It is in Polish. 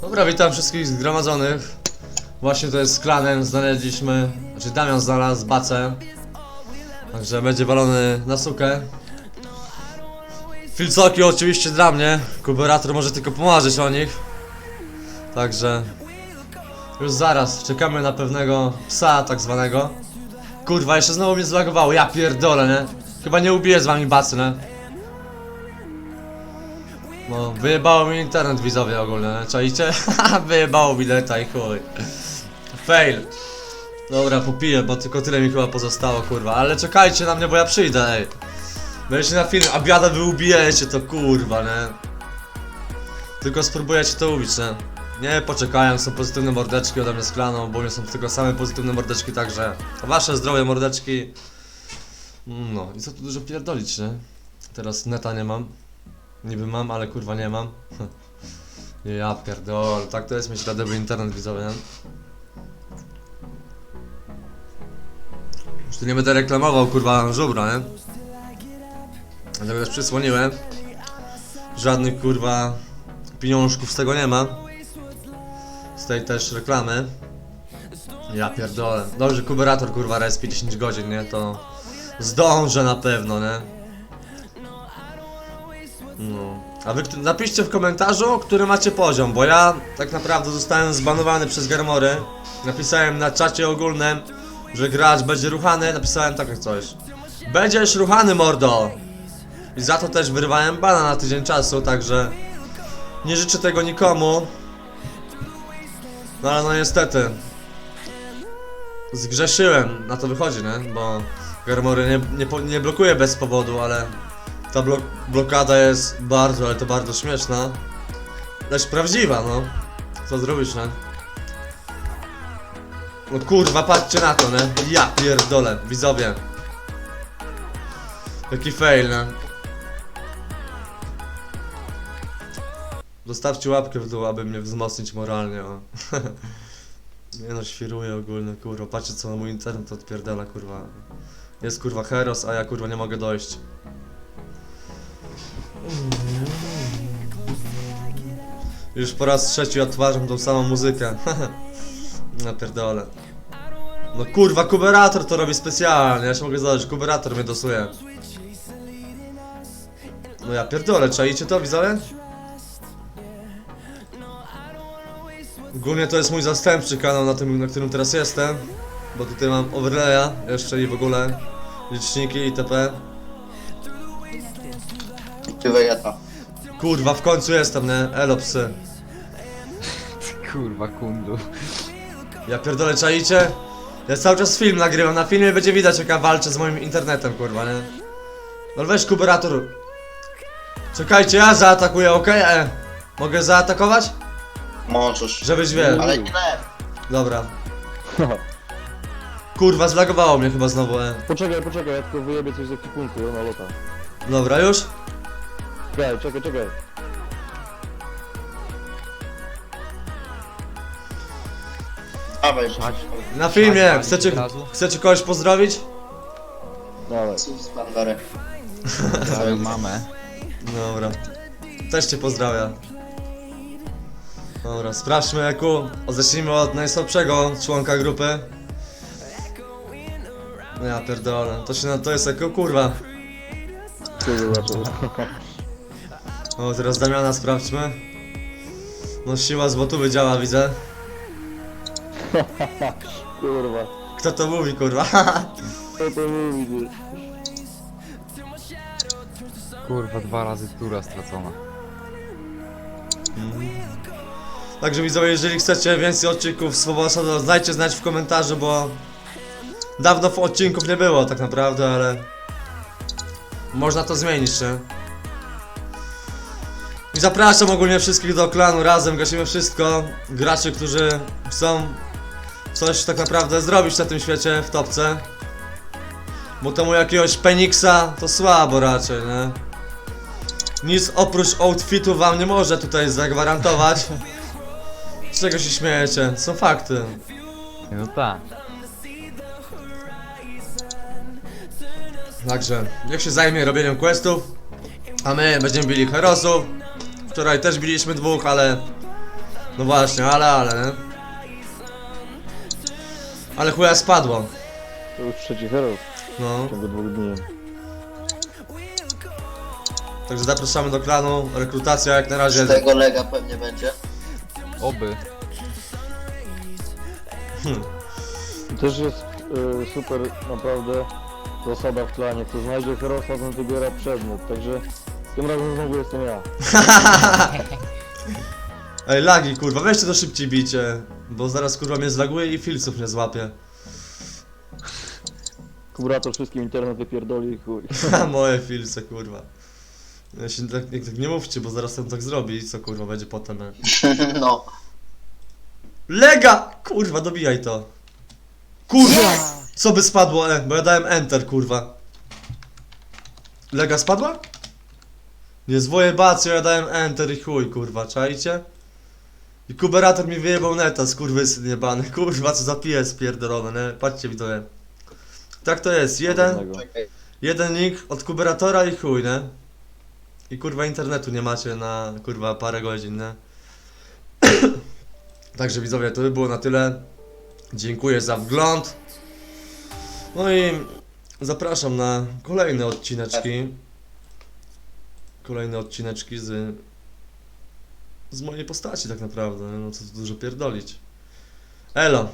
Dobra, witam wszystkich zgromadzonych. Właśnie to jest z klanem, znaleźliśmy, znaczy Damian znalazł bacę. Także będzie walony na sukę. Filcoki oczywiście dla mnie, kuberator może tylko pomarzyć o nich. Także już zaraz czekamy na pewnego psa tak zwanego. Kurwa, jeszcze znowu mnie zlagowało, ja pierdolę, nie? Chyba nie ubiję z wami bacy, nie? No, wyjebało mi internet widzowie ogólnie? Haha, wyjebało mi neta i chuj. Fail. Dobra, popiję, bo tylko tyle mi chyba pozostało, kurwa. Ale czekajcie na mnie, bo ja przyjdę, ej. Będziecie na film, a biada wy ubijecie to, kurwa, nie? Tylko spróbujecie to ubić, nie? Nie, poczekają, są pozytywne mordeczki ode mnie z klaną, bo są tylko same pozytywne mordeczki, także wasze zdrowie mordeczki. No, i co tu dużo pierdolić, nie? Teraz neta nie mam. Niby mam, ale kurwa nie mam. Ja pierdol, tak to jest mieć radowy internet widzowie, nie? Już tu nie będę reklamował kurwa żubra, nie? Dlatego też przysłoniłem. Żadnych kurwa pieniążków z tego nie ma. Z tej też reklamy. Ja pierdolę. Dobrze, kuberator kurwa respi 10 godzin, nie? To zdążę na pewno, nie? No. A wy napiszcie w komentarzu, który macie poziom, bo ja tak naprawdę zostałem zbanowany przez Garmory. Napisałem na czacie ogólnym, że gracz będzie ruchany, napisałem takie coś. Będziesz ruchany, mordo! I za to też wyrwałem bana na tydzień czasu, także nie życzę tego nikomu. No ale no niestety. Zgrzeszyłem, na to wychodzi, nie? Bo Garmory nie, nie, nie blokuje bez powodu, ale ta blok blokada jest bardzo, ale to bardzo śmieszna. Lecz prawdziwa, no. Co zrobić, nie? No kurwa, patrzcie na to, nie? Ja pierdolę, widzowie. Jaki fail, nie? Zostawcie łapkę w dół, aby mnie wzmocnić moralnie, o. Nie no, świruję ogólnie, kurwa. Patrzcie co na mój internet odpierdala, kurwa. Jest kurwa heros, a ja kurwa nie mogę dojść. Już po raz trzeci odtwarzam tą samą muzykę. Na pierdolę. No kurwa, kuberator to robi specjalnie, ja się mogę zadać, kuberator mnie dosuje. No ja pierdolę, czaicie to widzowie? Ogólnie to jest mój zastępczy kanał na tym, na którym teraz jestem. Bo tutaj mam overlaya jeszcze i w ogóle liczniki itp. Ty wejeta. Kurwa, w końcu jestem, nie? Elo psy. Kurwa, kundu. Ja pierdolę, czaicie? Ja cały czas film nagrywam, na filmie będzie widać jak ja walczę z moim internetem, kurwa, nie? No weź kuberator. Czekajcie, ja zaatakuję, okej? E. Mogę zaatakować? Możesz. Żebyś wie. Ale nie. Dobra. Kurwa, zlagowało mnie chyba znowu, e. Poczekaj, poczekaj, ja tylko wyjebię coś z ekwipunku na lota. Dobra, już? Czekaj, czekaj, czekaj. Dawaj, Na filmie, chcecie, chcecie kogoś pozdrowić? Dawaj. z bandery. Swoją mamę. Dobra. Też cię pozdrawiam. Dobra, sprawdźmy Eku. Zacznijmy od najsłabszego członka grupy. No ja pierdolę. To się na to jest Eku, kurwa. Co zobaczył? O, teraz Damiana sprawdźmy. No siła z botu działa, widzę. Kurwa. Kto to mówi, kurwa? Co to mówi? Kurwa, dwa razy tura stracona. Także widzowie, jeżeli chcecie więcej odcinków Słowa to dajcie znać w komentarzu, bo dawno w odcinków nie było tak naprawdę, ale można to zmienić, nie? I zapraszam ogólnie wszystkich do klanu, razem gasimy wszystko. Graczy, którzy chcą coś tak naprawdę zrobić na tym świecie w topce. Bo temu jakiegoś Penixa to słabo raczej, nie? Nic oprócz outfitu wam nie może tutaj zagwarantować. Z czego się śmiejecie? Są fakty. No tak. Także, niech się zajmie robieniem questów. A my będziemy bili herosów. Wczoraj też biliśmy dwóch, ale No właśnie, ale, ale, nie? Ale chuja spadło. To już trzeci herald No, w ciągu dwóch dni. także zapraszamy do klanu. Rekrutacja jak na razie. Z tego lega pewnie będzie. Oby. I też jest y, super naprawdę zasada w klanie. Kto znajdzie herosa, ten wybiera przedmiot. Także tym razem znowu jestem ja. Ej, lagi, kurwa, weźcie to szybciej bicie. Bo zaraz kurwa mnie zlaguje i filców nie złapie. Kubrator wszystkim internet wypierdoli chuj. Ha, moje filce, kurwa. Ja się tak, nie, tak nie mówcie, bo zaraz ten tak zrobi i co kurwa będzie potem. e. No. Lega! Kurwa, dobijaj to. Kurwa! Co by spadło, e? Bo ja dałem enter, kurwa. Lega spadła? Nie zwoje bacio, ja dałem enter i chuj, kurwa, czajcie? I kuberator mi wyjebał neta, skurwysyn jebany, kurwa, co za pies pierdolony, nie? Patrzcie widzowie. Tak to jest, jeden, jeden link od kuberatora i chuj, nie? I kurwa internetu nie macie na kurwa parę godzin, nie? Także widzowie, to by było na tyle. Dziękuję za wgląd. No i zapraszam na kolejne odcineczki. Kolejne odcineczki z z mojej postaci tak naprawdę, no co tu dużo pierdolić. Elo.